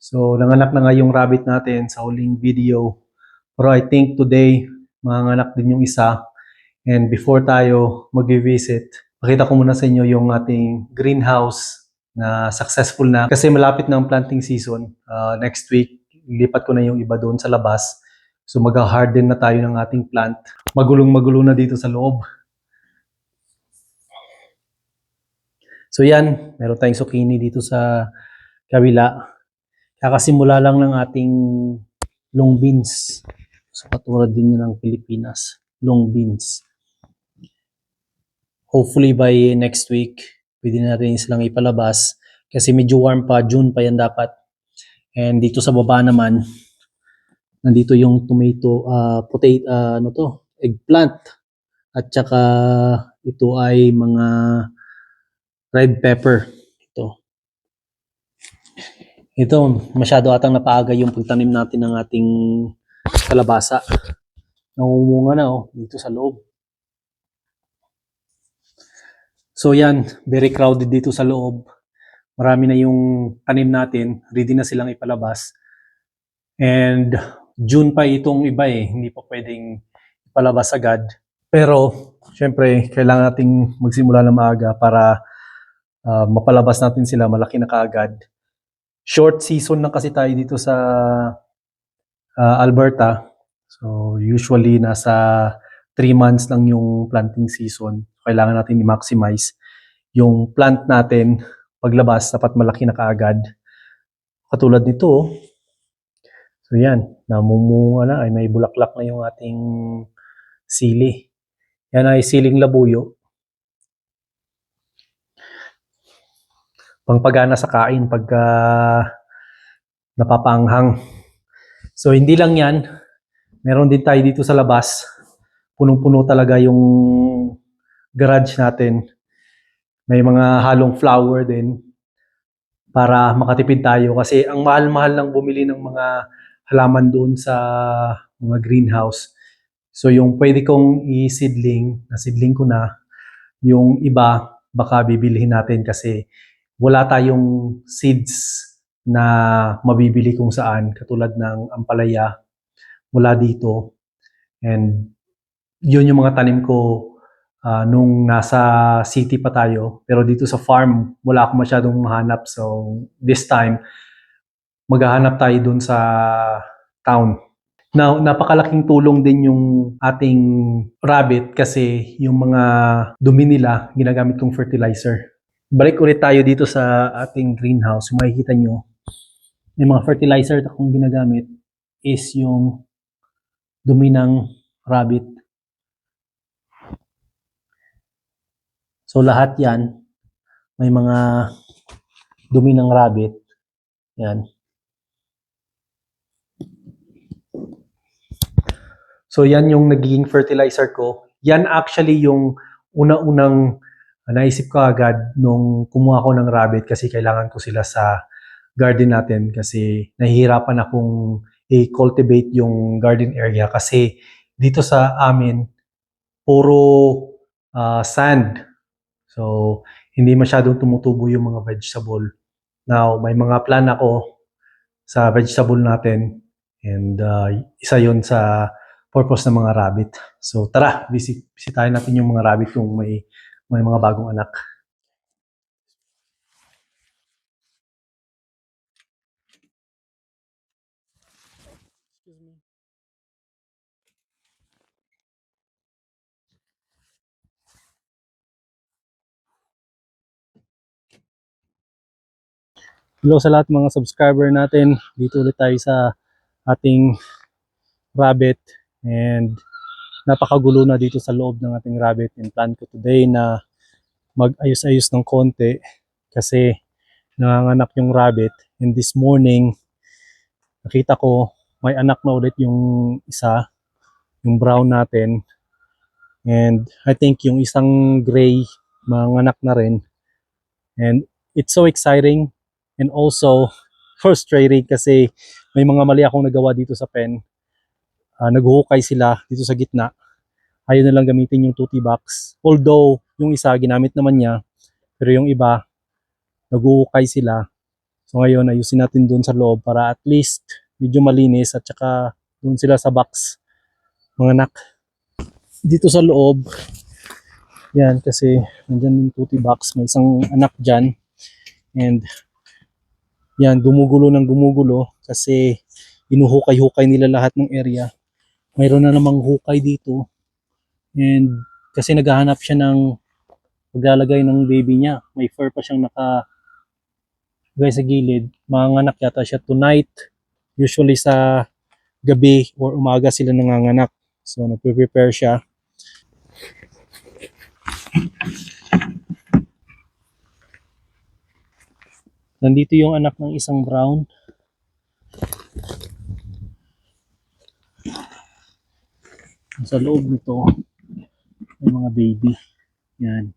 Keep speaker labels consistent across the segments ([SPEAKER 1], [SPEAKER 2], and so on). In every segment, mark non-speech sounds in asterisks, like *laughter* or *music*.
[SPEAKER 1] So, nanganak na nga yung rabbit natin sa huling video. Pero I think today, manganak din yung isa. And before tayo mag-visit, pakita ko muna sa inyo yung ating greenhouse na successful na. Kasi malapit na ang planting season. Uh, next week, lipat ko na yung iba doon sa labas. So mag-harden na tayo ng ating plant. Magulong-magulo na dito sa loob. So yan, meron tayong zucchini dito sa kabila. Kakasimula lang ng ating long beans. So katulad din yun ng Pilipinas. Long beans. Hopefully by next week, pwede na rin silang ipalabas. Kasi medyo warm pa, June pa yan dapat. And dito sa baba naman, nandito yung tomato, uh, potato, ah, ano to, eggplant. At saka ito ay mga red pepper. Ito. Masyado atang napaaga yung pagtanim natin ng ating kalabasa. Nangumunga na oh, dito sa loob. So yan, very crowded dito sa loob. Marami na yung tanim natin, ready na silang ipalabas. And June pa itong iba eh, hindi pa pwedeng ipalabas agad. Pero, syempre, kailangan nating magsimula na maaga para ah, mapalabas natin sila, malaki na kaagad. Short season na kasi tayo dito sa ah, Alberta. So, usually nasa 3 months lang yung planting season. Kailangan natin i-maximize yung plant natin paglabas, dapat malaki na kaagad. Katulad nito, oh. So yan, namumunga na, ay may bulaklak na yung ating sili. Yan ay siling labuyo. Pangpagana sa kain pagka napapanghang. So hindi lang yan, meron din tayo dito sa labas. Punong-puno talaga yung garage natin. May mga halong flower din para makatipid tayo kasi ang mahal-mahal lang bumili ng mga halaman doon sa mga greenhouse. So yung pwede kong i-seedling, na seedling ko na, yung iba baka bibilihin natin kasi wala tayong seeds na mabibili kung saan katulad ng ampalaya mula dito. And yun yung mga tanim ko ah, nung nasa city pa tayo. Pero dito sa farm, wala akong masyadong mahanap. So this time, maghahanap tayo dun sa town. Now, napakalaking tulong din yung ating rabbit kasi yung mga dumi nila ginagamit kong fertilizer. Balik ulit tayo dito sa ating greenhouse. Makikita nyo, yung mga fertilizer na akong ginagamit is yung dumi ng rabbit. So lahat yan, may mga dumi ng rabbit. Yan. So yan yung nagiging fertilizer ko. Yan actually yung una-unang naisip ko agad nung kumuha ko ng rabbit kasi kailangan ko sila sa garden natin kasi nahihirapan akong i-cultivate yung garden area kasi dito sa amin puro ah, sand. So hindi masyadong tumutubo yung mga vegetable. Now, may mga plan ako sa vegetable natin and uh, isa yon sa purpose ng mga rabbit. So tara, visit, bisitahin natin yung mga rabbit kung may may mga bagong anak. Hello sa lahat mga subscriber natin. Dito ulit tayo sa ating rabbit and napakagulo na dito sa loob ng ating rabbit and plan ko today na mag-ayos-ayos ng konti kasi nanganganak yung rabbit and this morning nakita ko may anak na ulit yung isa yung brown natin and I think yung isang gray manganak na rin and it's so exciting and also *laughs* frustrating kasi may mga mali akong nagawa dito sa pen uh, naghuhukay sila dito sa gitna. Ayaw na lang gamitin yung tutti box. Although, yung isa ginamit naman niya, pero yung iba, naghuhukay sila. So ngayon, ayusin natin doon sa loob para at least medyo malinis at saka doon sila sa box, mga anak. Dito sa loob, yan kasi nandyan yung tuti box, may isang anak dyan. And yan, gumugulo ng gumugulo kasi inuhukay-hukay nila lahat ng area. Mayroon na namang hukay dito. And kasi naghahanap siya ng paglalagay ng baby niya. May fur pa siyang naka lagay sa gilid. Manganak yata siya tonight. Usually sa gabi or umaga sila nanganganak. So nagpe-prepare siya. Nandito yung anak ng isang brown. Sa loob nito, may mga baby. Yan.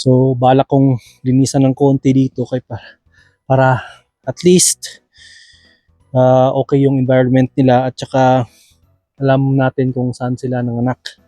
[SPEAKER 1] So, bala kong linisan ng konti dito kay para, para at least ah, okay yung environment nila at saka alam natin kung saan sila nanganak.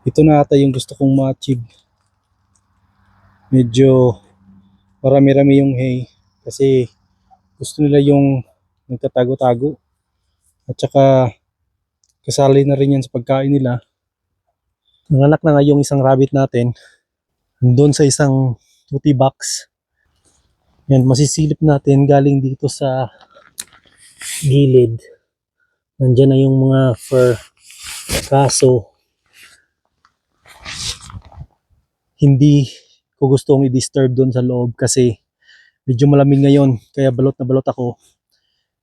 [SPEAKER 1] Ito na ata yung gusto kong ma-achieve. Medyo marami-rami yung hay kasi gusto nila yung nagtatago-tago at saka kasali na rin yan sa pagkain nila. Nanganak na nga yung isang rabbit natin doon sa isang tuti box. Yan, masisilip natin galing dito sa gilid. Nandyan na yung mga fur. Kaso, hindi ko gustong i-disturb doon sa loob kasi medyo malamig ngayon kaya balot na balot ako.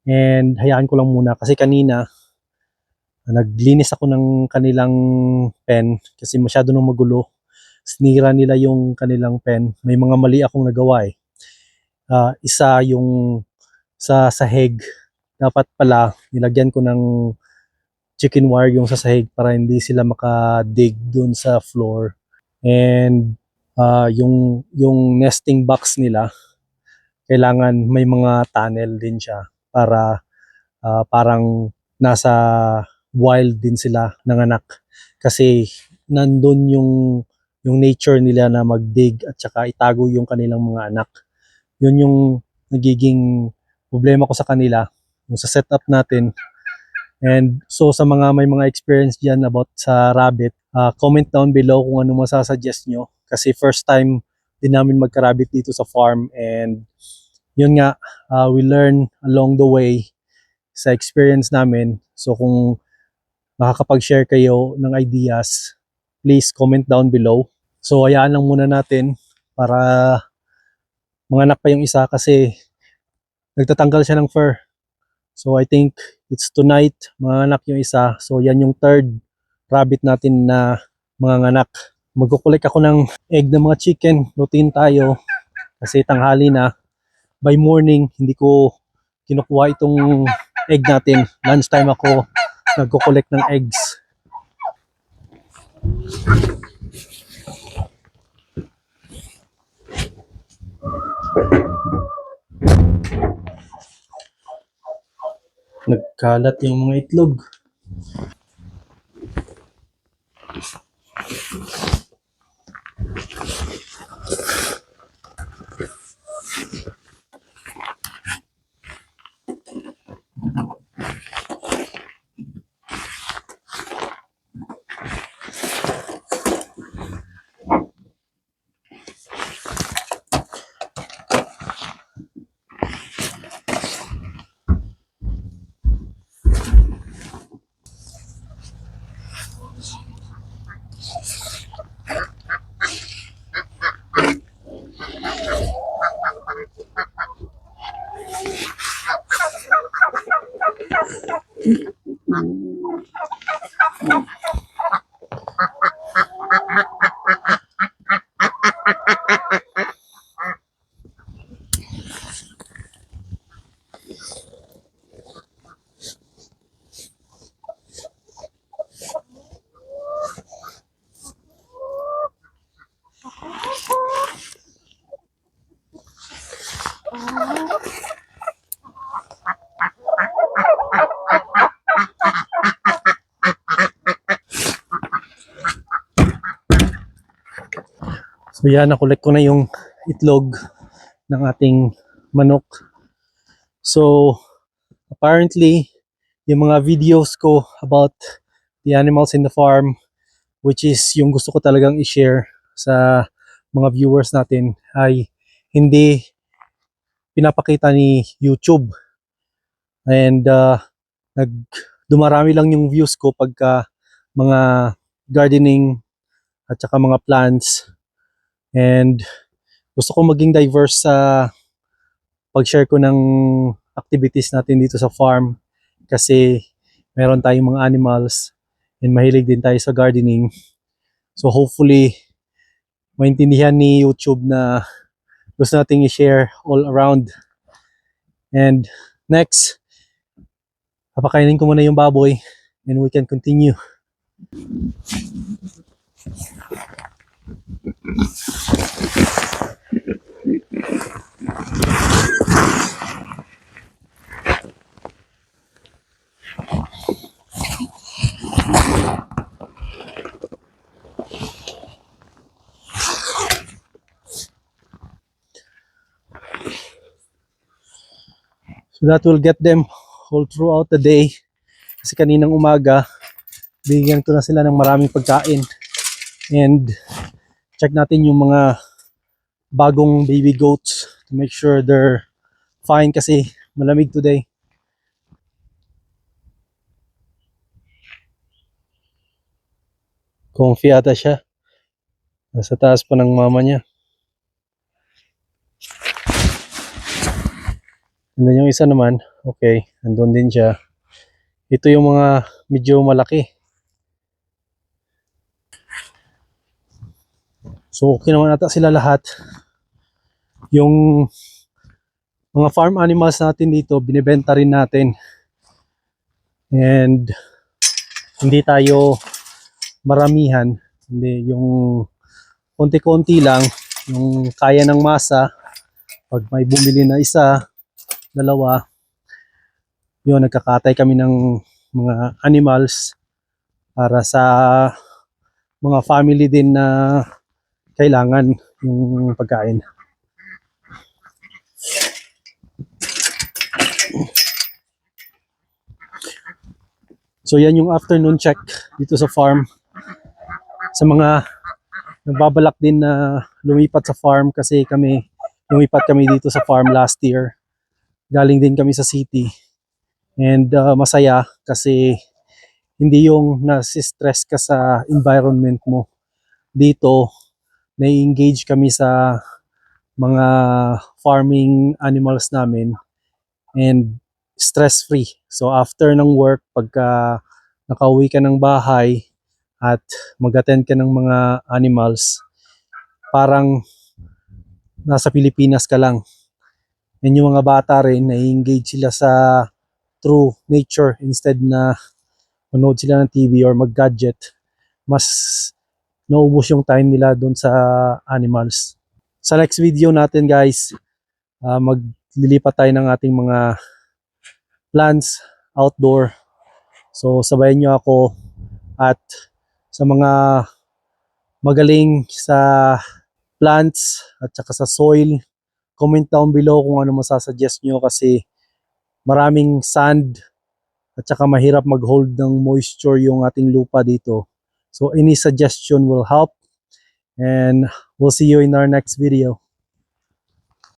[SPEAKER 1] And hayaan ko lang muna kasi kanina naglinis ako ng kanilang pen kasi masyado nang magulo. Sinira nila yung kanilang pen. May mga mali akong nagawa eh. Ah, isa yung sa sahig. Dapat pala nilagyan ko ng chicken wire yung sa sahig para hindi sila makadig dun sa floor and ah, yung yung nesting box nila kailangan may mga tunnel din siya para ah, parang nasa wild din sila nanganak kasi nandun yung yung nature nila na magdig at saka itago yung kanilang mga anak. Yun yung nagiging problema ko sa kanila yung sa setup natin. And so sa mga may mga experience dyan about sa rabbit ah, comment down below kung ano masasuggest nyo kasi first time din namin magka-rabbit dito sa farm and yun nga uh, we learn along the way sa experience namin. So kung makakapag-share kayo ng ideas, please comment down below. So hayaan lang muna natin para manganak pa yung isa kasi nagtatanggal siya ng fur. So I think it's tonight manganak yung isa. So yan yung third rabbit natin na manganak. Magkukulik ako ng egg ng mga chicken. Routine tayo kasi tanghali na by morning, hindi ko kinukuha itong egg natin. Lunchtime ako nagko-collect ng eggs. Nagkalat yung mga itlog. Peace. So yan, nakolek ko na yung itlog ng ating manok. So, apparently, yung mga videos ko about the animals in the farm, which is yung gusto ko talagang i-share sa mga viewers natin, ay hindi pinapakita ni YouTube. And uh, nag dumarami lang yung views ko pagka mga gardening at saka mga plants. And gusto ko maging diverse sa pag-share ko ng activities natin dito sa farm kasi meron tayong mga animals and mahilig din tayo sa gardening. So hopefully maintindihan ni YouTube na gusto nating i-share all around. And next, papakainin ko muna yung baboy and we can continue. So that will get them all throughout the day. Kasi kaninang umaga, bigyan ko na sila ng maraming pagkain. And check natin yung mga bagong baby goats to make sure they're fine kasi malamig today. Comfy ata siya. Nasa taas pa ng mama niya. And then yung isa naman, okay, andun din siya. Ito yung mga medyo malaki. So okay naman ata sila lahat. Yung mga farm animals natin dito, binibenta rin natin. And hindi tayo maramihan. Hindi yung konti-konti lang, yung kaya ng masa. Pag may bumili na isa, dalawa, yun, nagkakatay kami ng mga animals para sa mga family din na kailangan yung pagkain. So yan yung afternoon check dito sa farm. Sa mga nagbabalak din na lumipat sa farm kasi kami lumipat kami dito sa farm last year. Galing din kami sa city. And uh, masaya kasi hindi yung nasi-stress ka sa environment mo. Dito, nai-engage kami sa mga farming animals namin and stress-free. So after ng work, pagka nakauwi ka ng bahay at mag-attend ka ng mga animals, parang nasa Pilipinas ka lang. And yung mga bata rin, nai-engage sila sa true nature instead na manood sila ng TV or mag-gadget. Mas naubos yung time nila doon sa animals. Sa next video natin guys, ah, maglilipat tayo ng ating mga plants outdoor. So sabayan nyo ako at sa mga magaling sa plants at saka sa soil, comment down below kung ano masasuggest nyo kasi maraming sand at saka mahirap mag-hold ng moisture yung ating lupa dito. So any suggestion will help and we'll see you in our next video.